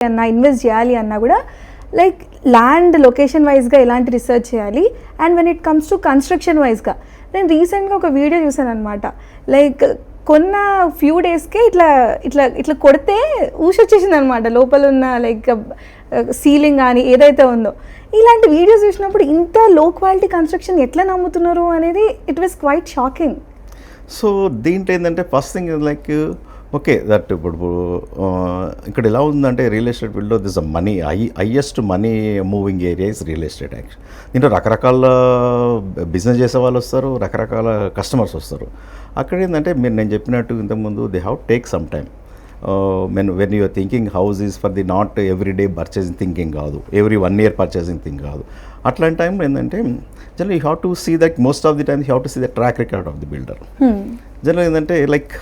అన్నా ఇన్వెస్ట్ చేయాలి అన్నా కూడా లైక్ ల్యాండ్ లొకేషన్ వైజ్గా ఎలాంటి రీసెర్చ్ చేయాలి. And when it comes to construction వైజ్గా నేను రీసెంట్గా ఒక వీడియో చూసాను అనమాట లైక్ కొన్న ఫ్యూ డేస్కే ఇట్లా ఇట్లా ఇట్లా కొడితే ఊసొచ్చేసింది అనమాట లోపల ఉన్న లైక్ సీలింగ్ uh, కానీ ఏదైతే ఉందో. ఇలాంటి వీడియోస్ చూసినప్పుడు ఇంత లో క్వాలిటీ కన్స్ట్రక్షన్ ఎట్లా నమ్ముతున్నారు అనేది it was quite shocking so దీంట్లో ఏంటంటే first thing like okay that ఇప్పుడు ఇక్కడ ఎలా ఉందంటే రియల్ ఎస్టేట్ ఫీల్డ్లో this a money high highest money moving area is real estate actual దీంట్లో రకరకాల బిజినెస్ చేసే వాళ్ళు వస్తారు రకరకాల కస్టమర్స్ వస్తారు. అక్కడ ఏంటంటే మీరు నేను చెప్పినట్టు ఇంతకుముందు they have take some time. Men when you're thinking house is for the not every day purchasing thinking కాదు every one year purchasing thing కాదు. అట్లాంటి టైంలో ఏంటంటే general you have to see that most of the time you have to see the track record of the builder general ఏంటంటే like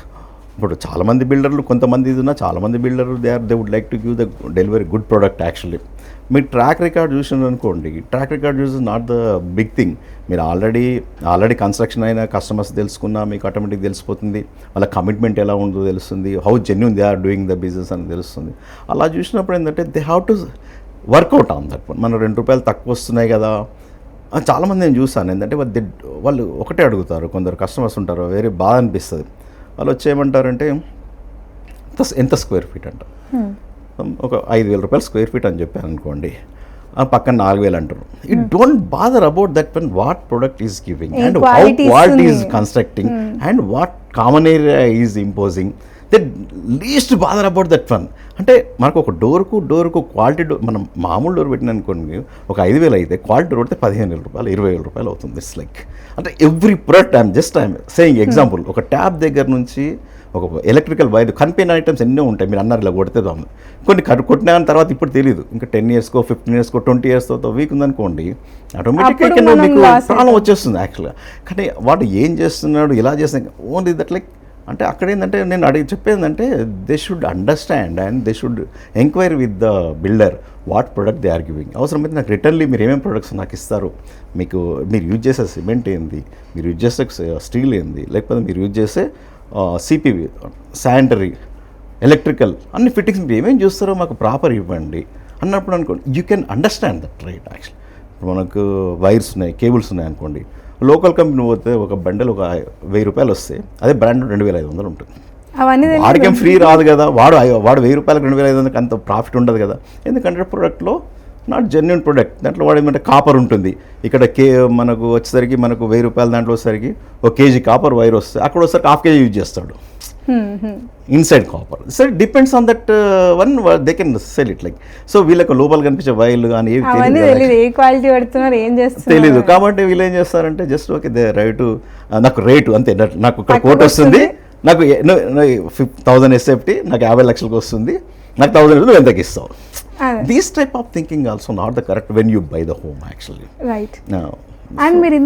ఇప్పుడు చాలామంది బిల్డర్లు కొంతమంది ఇది ఉన్నా చాలామంది బిల్డర్లు they are they would like to give the delivery good product actually. మీరు track record చూసినారనుకోండి ట్రాక్ రికార్డ్ చూస్ నాట్ ద బిగ్ థింగ్. మీరు ఆల్రెడీ ఆల్రెడీ కన్స్ట్రక్షన్ అయిన కస్టమర్స్ తెలుసుకున్నా మీకు ఆటోమేటిక్ తెలిసిపోతుంది వాళ్ళ కమిట్మెంట్ ఎలా ఉందో తెలుస్తుంది how genuine they are doing the business అని తెలుస్తుంది. అలా చూసినప్పుడు ఏంటంటే they have to work out on that మన రెండు రూపాయలు తక్కువ వస్తున్నాయి కదా. చాలామంది నేను చూసాను ఏంటంటే వాళ్ళు వాళ్ళు ఒకటే అడుగుతారు కొందరు కస్టమర్స్ ఉంటారు వేరే బాధ అనిపిస్తుంది. వాళ్ళు వచ్చి ఏమంటారంటే ఎంత స్క్వేర్ ఫీట్ అంట. ఒక ఐదు వేల రూపాయలు స్క్వేర్ ఫీట్ అని చెప్పాను అనుకోండి ఆ పక్కన నాలుగు వేలు అంటారు. It don't bother about that one what product is giving and what. Is constructing and what common area is imposing that least bother about that one అంటే మనకు ఒక డోర్కు డోర్కు క్వాలిటీ డోర్ మనం మామూలు డోర్ పెట్టిన అనుకోండి ఒక ఐదు వేలు అయితే క్వాలిటీ డోర్ అయితే పదిహేను వేల రూపాయలు ఇరవై వేల రూపాయలు అవుతుంది. ఇట్స్ లైక్ అంటే every product I'm just I'm saying example ఒక ట్యాప్ దగ్గర నుంచి ఒక ఎలక్ట్రికల్ వైర్ కనిపిన ఐటమ్స్ ఎన్నో ఉంటాయి. మీరు అన్నారు ఇలా కొడితే కొన్ని కట్ కొట్టిన తర్వాత ఇప్పుడు తెలియదు ఇంకా టెన్ ఇయర్స్కో ఫిఫ్టీన్ ఇయర్స్కో ట్వంటీ ఇయర్స్తో వీక్ ఉందనుకోండి ఆటోమేటిక్గా మీకు ప్రాబ్లం వచ్చేస్తుంది యాక్చువల్గా కానీ వాడు ఏం చేస్తున్నాడు ఎలా చేస్తున్నాడు ఓన్లీ దట్ లైక్ అంటే అక్కడ ఏంటంటే నేను అడిగి చెప్పేందంటే they should understand and they should enquiry with the builder what product they are giving అవసరమైతే నాకు రిటర్న్లీ మీరు ఏమేమి ప్రొడక్ట్స్ నాకు ఇస్తారు? మీకు మీరు యూజ్ చేసే సిమెంట్ ఏంది? మీరు యూజ్ చేసే స్టీల్ ఏంది? లేకపోతే మీరు యూజ్ చేసే సిపివి శానిటరీ ఎలక్ట్రికల్ అన్ని ఫిట్టింగ్స్ మీరు ఏమేమి చూస్తారో మాకు ప్రాపర్ ఇవ్వండి అన్నప్పుడు అనుకోండి. You can understand that right actually ఇప్పుడు మనకు వైర్స్ ఉన్నాయి కేబుల్స్ ఉన్నాయి అనుకోండి. లోకల్ కంపెనీ పోతే ఒక బండల్ ఒక వెయ్యి రూపాయలు వస్తే అదే బ్రాండ్ రెండు వేల ఐదు వందలు ఉంటుంది. వాడికేం ఫ్రీ రాదు కదా. వాడు వాడు వెయ్యి రూపాయలకు రెండు వేల ఐదు వందలకి అంత ప్రాఫిట్ ఉండదు కదా. ఎందుకంటే ప్రోడక్ట్లో నాట్ జెన్యున్ ప్రొడక్ట్. దాంట్లో వాడు ఏమంటే కాపర్ ఉంటుంది. ఇక్కడ కే మనకు వచ్చేసరికి మనకు వెయ్యి రూపాయల దాంట్లో వచ్చేసరికి ఒక కేజీ కాపర్ వైర్ వస్తే అక్కడ వచ్చేసరికి హాఫ్ కేజీ యూజ్ చేస్తాడు. Inside copper. So depends on that one they can sell it like so వీళ్ళకి లోపల కనిపించే వైర్లు కానీ ఏవి తెలియదు తెలియదు ఏ క్వాలిటీ పెడుతున్నారు ఏం చేస్తున్నారు? తెలీదు. కాబట్టి వీళ్ళు ఏం చేస్తారంటే జస్ట్ ఓకే దే రైటు నాకు రేటు అంతే నాకు ఇక్కడ కోట్ వస్తుంది. వస్తుంది. నాకు థౌసండ్ ఎస్ఎఫ్టీ నాకు యాభై లక్షలకు వస్తుంది. నాకు థౌసండ్ నువ్వు ఎంతకి ఇస్తావు? these type of thinking also not the correct when you buy the home actually right now and so.